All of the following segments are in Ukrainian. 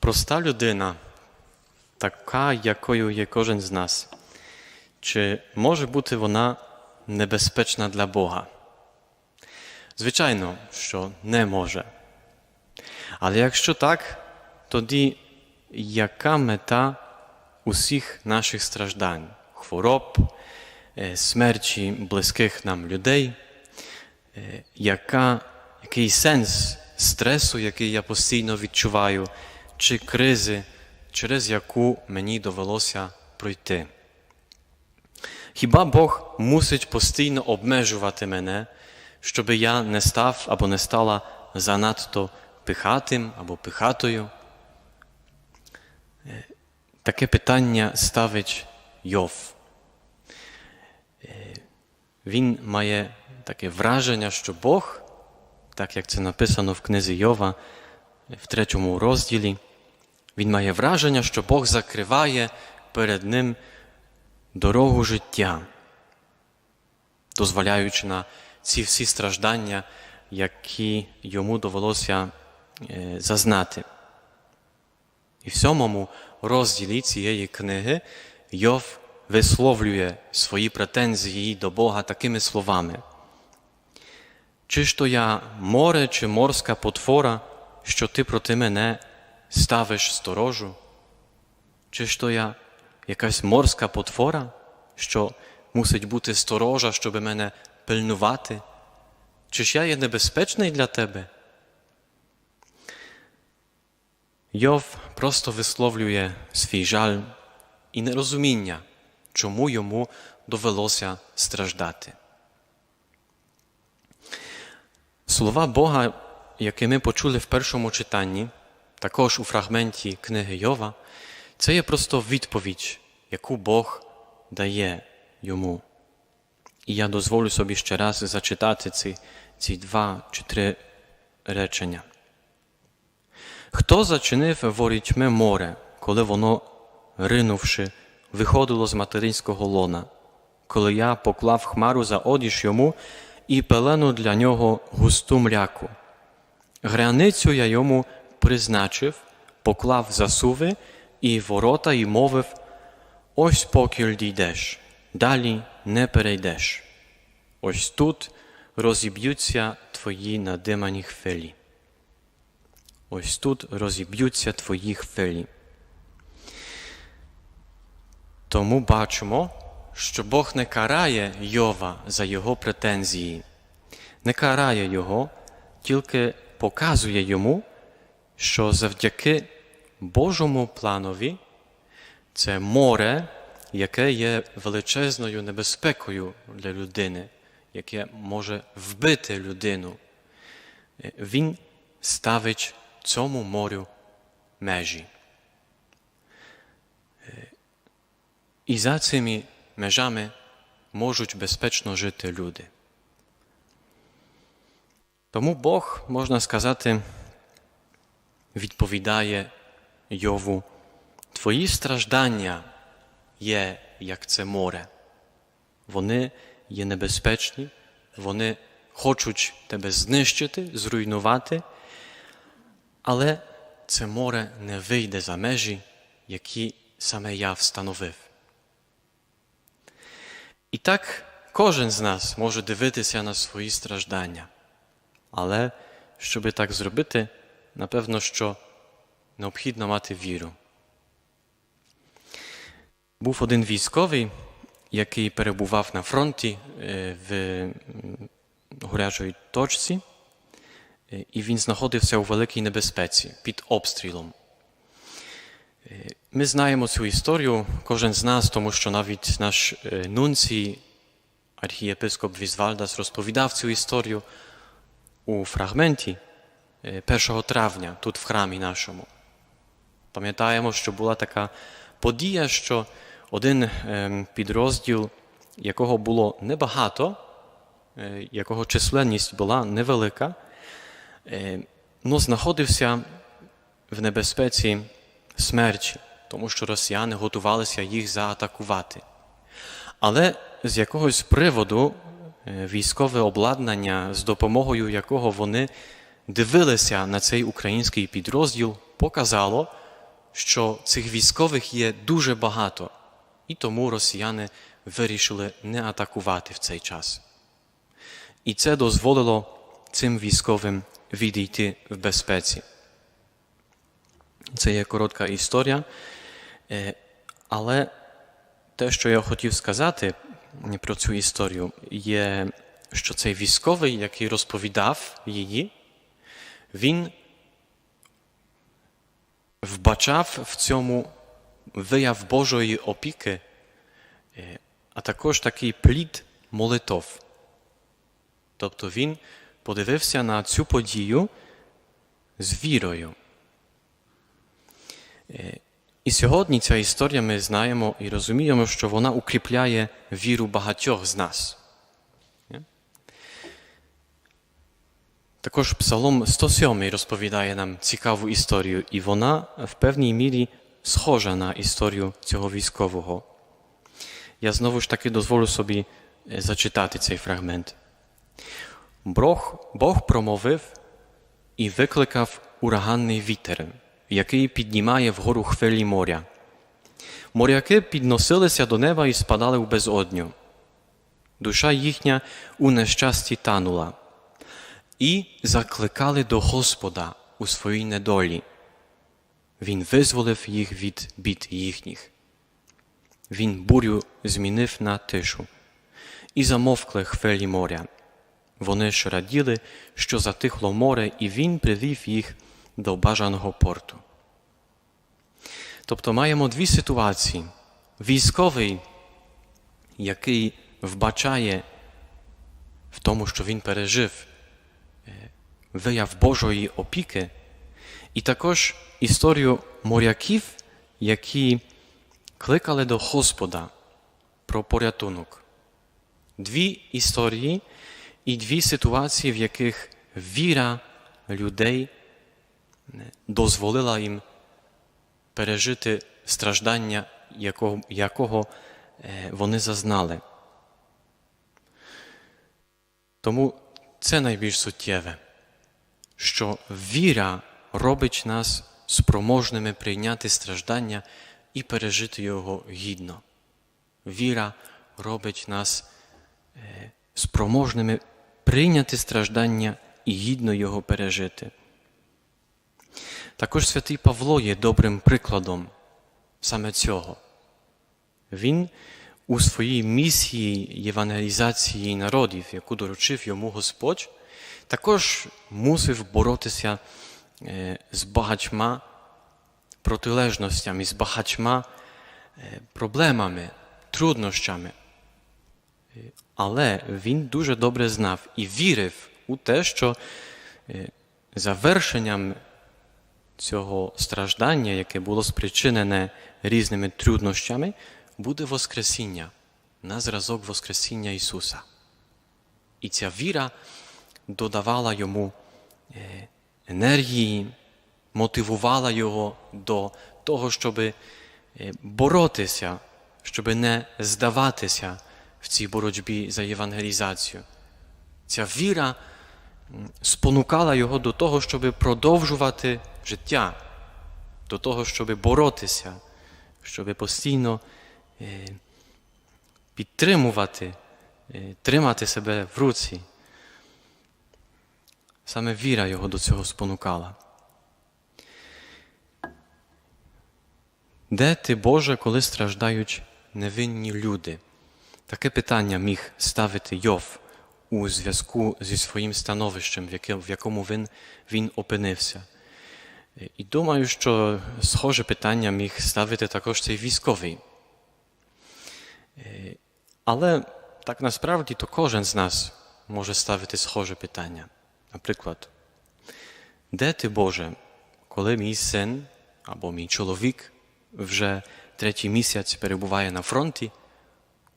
Проста людина, така, якою є кожен з нас, чи може бути вона небезпечна для Бога? Звичайно, що не може. Але якщо так, тоді яка мета усіх наших страждань, хвороб, е, смерті близьких нам людей, Е, яка, який сенс стресу, який я постійно відчуваю, чи кризи, через яку мені довелося пройти? Хіба Бог мусить постійно обмежувати мене, щоб я не став або не стала занадто пихатим або пихатою? Е, Таке питання ставить Йов. Е, Він має таке враження, що Бог, так як це написано в книзі Йова в третьому розділі, він має враження, що Бог закриває перед ним дорогу життя, дозволяючи на ці всі страждання, які йому довелося е, зазнати. І в сьомому розділі цієї книги Йов висловлює свої претензії до Бога такими словами. Чи ж то я море чи морська потвора, що ти проти мене ставиш сторожу? Чи ж то я якась морська потвора, що мусить бути сторожа, щоб мене пильнувати? Чи ж я є небезпечний для тебе? Йов просто висловлює свій жаль і нерозуміння, чому йому довелося страждати. Слова Бога, які ми почули в першому читанні, також у фрагменті книги Йова, це є просто відповідь, яку Бог дає йому. І я дозволю собі ще раз зачитати ці, ці два чи три речення. Хто зачинив ворітьми море, коли воно, ринувши, виходило з материнського лона, коли я поклав хмару за одіж йому і пелену для нього густу мляку? Границю я йому призначив, поклав засуви і ворота, і мовив: ось покіль дійдеш, далі не перейдеш. Ось тут розіб'ються твої надимані хвилі. Ось тут розіб'ються твої хвилі. Тому бачимо, що Бог не карає Йова за його претензії, не карає його, тільки показує йому, що завдяки Божому планові це море, яке є величезною небезпекою для людини, яке може вбити людину. Він ставить цьому морю межі. І за цими межами можуть безпечно жити люди. Тому Бог, можна сказати, відповідає Йову, твої страждання є, як це море. Вони є небезпечні, вони хочуть тебе знищити, зруйнувати, але це море не вийде за межі, які саме я встановив. І так кожен з нас може дивитися на свої страждання. Але щоб так зробити, напевно, що необхідно мати віру. Був один військовий, який перебував на фронті е, в горячій точці, е, і він знаходився у великій небезпеці під обстрілом. Е, Ми знаємо цю історію, кожен з нас, тому що навіть наш нунцій, архієпископ Візвальдас, розповідав цю історію у фрагменті 1 травня тут в храмі нашому. Пам'ятаємо, що була така подія, що один підрозділ, якого було небагато, якого численність була невелика, ну, знаходився в небезпеці смерті, тому що росіяни готувалися їх заатакувати. Але з якогось приводу військове обладнання, з допомогою якого вони дивилися на цей український підрозділ, показало, що цих військових є дуже багато, і тому росіяни вирішили не атакувати в цей час. І це дозволило цим військовим відійти в безпеці. Це є коротка історія, Е, але те, що я хотів сказати про цю історію, є, що цей військовий, який розповідав її, він вбачав в цьому вияв Божої опіки, е, а також такий плід молитов. Тобто він подивився на цю подію з вірою. Е, І сьогодні ця історія ми знаємо і розуміємо, що вона укріпляє віру багатьох з нас. Також Псалом 107 розповідає нам цікаву історію, і вона в певній мірі схожа на історію цього військового. Я знову ж таки дозволю собі е, зачитати цей фрагмент. Бог, промовив і викликав ураганний вітер, який піднімає вгору хвилі моря. Моряки підносилися до неба і спадали в безодню. Душа їхня у нещасті танула, і закликали до Господа у своїй недолі. Він визволив їх від бід їхніх. Він бурю змінив на тишу, і замовкли хвилі моря. Вони ж раділи, що затихло море, і він привів їх до бажаного порту. Тобто маємо дві ситуації: військовий, який вбачає в тому, що він пережив вияв Божої опіки, і також історію моряків, які кликали до Господа про порятунок. Дві історії і дві ситуації, в яких віра людей дозволила їм пережити страждання, якого, якого вони зазнали. Тому це найбільш суттєве, що віра робить нас спроможними прийняти страждання і пережити його гідно. Віра робить нас е, спроможними прийняти страждання і гідно його пережити. Також святий Павло є добрим прикладом саме цього. Він у своїй місії євангелізації народів, яку доручив йому Господь, також мусив боротися е, з багатьма протилежностями, з багатьма е, проблемами, труднощами. Е, Але він дуже добре знав і вірив у те, що завершенням цього страждання, яке було спричинене різними труднощами, буде Воскресіння на зразок Воскресіння Ісуса. І ця віра додавала йому е, енергії, мотивувала його до того, щоб е, боротися, щоб не здаватися в цій боротьбі за євангелізацію. Ця віра спонукала його до того, щоб продовжувати життя, до того, щоб боротися, щоб постійно е, підтримувати, тримати себе в руці. Саме віра його до цього спонукала. Де ти, Боже, коли страждають невинні люди? Таке питання міг ставити Йов у зв'язку зі своїм становищем, в якому він, він опинився. І думаю, що схоже питання міг ставити також цей військовий. Але так насправді то кожен з нас може ставити схоже питання. Наприклад, де ти, Боже, коли мій син або мій чоловік вже третій місяць перебуває на фронті,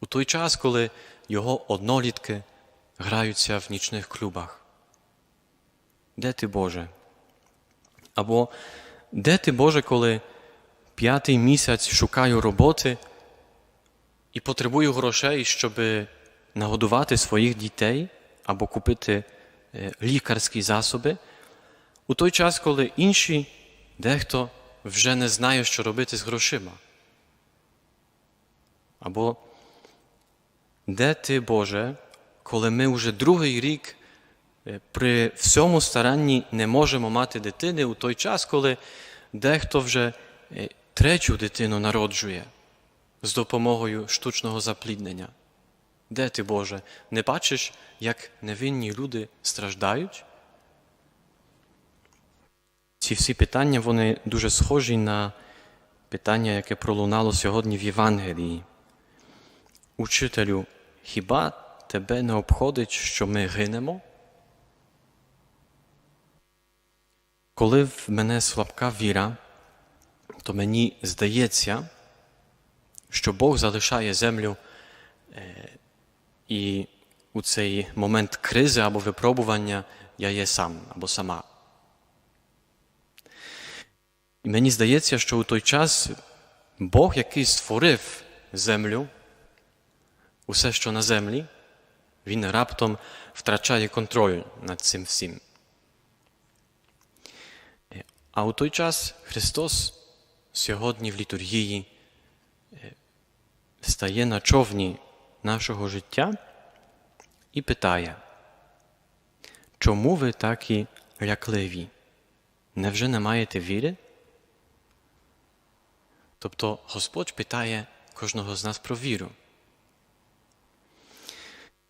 у той час, коли його однолітки граються в нічних клубах? Де ти, Боже? Або де ти, Боже, коли п'ятий місяць шукаю роботи і потребую грошей, щоб нагодувати своїх дітей або купити лікарські засоби, у той час, коли інші дехто вже не знаю, що робити з грошима. Або де ти, Боже, коли ми вже другий рік е, при всьому старанні не можемо мати дитини у той час, коли дехто вже е, третю дитину народжує з допомогою штучного запліднення. Де ти, Боже, не бачиш, як невинні люди страждають? Ці всі питання вони дуже схожі на питання, яке пролунало сьогодні в Євангелії. Учителю, хіба тебе не обходить, що ми гинемо? Коли в мене слабка віра, то мені здається, що Бог залишає землю е, і у цей момент кризи або випробування я є сам або сама. І мені здається, що у той час Бог, який створив землю, усе, що на землі, він раптом втрачає контроль над цим всім. А у той час Христос сьогодні в літургії е, стає на човні нашого життя і питає, чому ви такі лякливі? Невже не маєте віри? Тобто Господь питає кожного з нас про віру.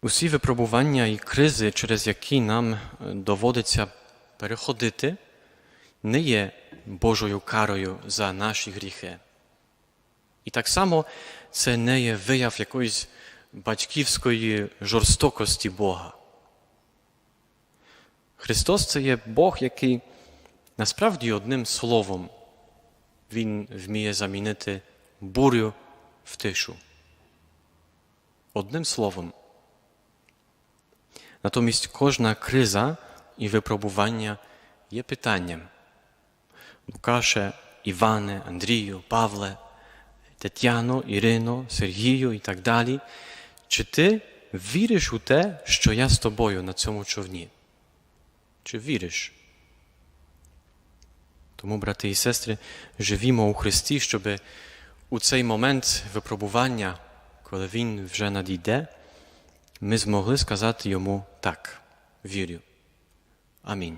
Усі випробування і кризи, через які нам е, доводиться переходити, не є Божою карою за наші гріхи. І так само це не є вияв якоїсь батьківської жорстокості Бога. Христос це є Бог, який насправді одним словом Він вміє замінити бурю в тишу. Одним словом. Натомість кожна криза і випробування є питанням. Лукаше, Іване, Андрію, Павле, Тетяно, Ірино, Сергію і так далі. Чи ти віриш у те, що я з тобою на цьому човні? Чи віриш? Тому, брати і сестри, живімо у Христі, щоб у цей момент випробування, коли Він вже надійде, ми змогли сказати йому так, вірю. Амінь.